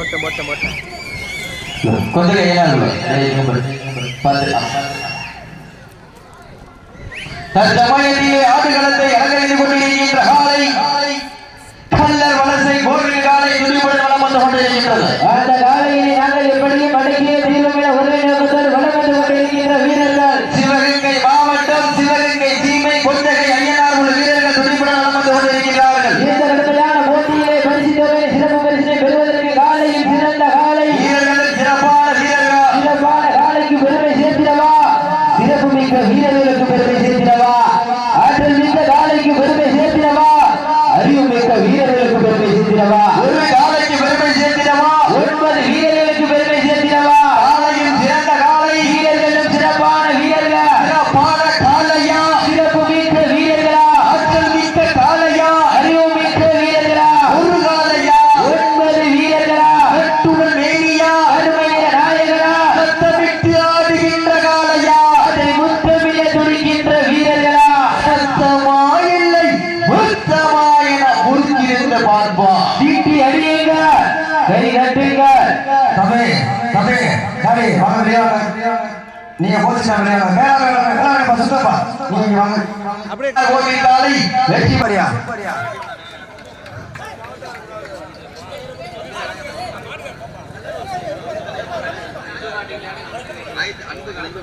மொட்டை மொட்டை மொட்டை கொஞ்சம் கையெல்லாம் தற்சமயத்திலே ஆடுகளத்தை அலங்கரித்து கொண்டிருக்கின்ற காலை கல்லர் வலசை கோவில் காலை துணிபட வளம் வந்து கொண்டிருக்கின்றது அந்த காலையை நாங்கள் எப்படியும் அடக்கிய Gracias. கை கட்டுங்க. தம்பி தம்பி தம்பி வாங்க வெளியாக நீங்க போதிச்சா வெளியாக மேல மேல மேல சுத்தப்பா நீங்க வாங்க. அப்படியே கோவிந்தாலை வெற்றி பரியா அன்பு கலைந்து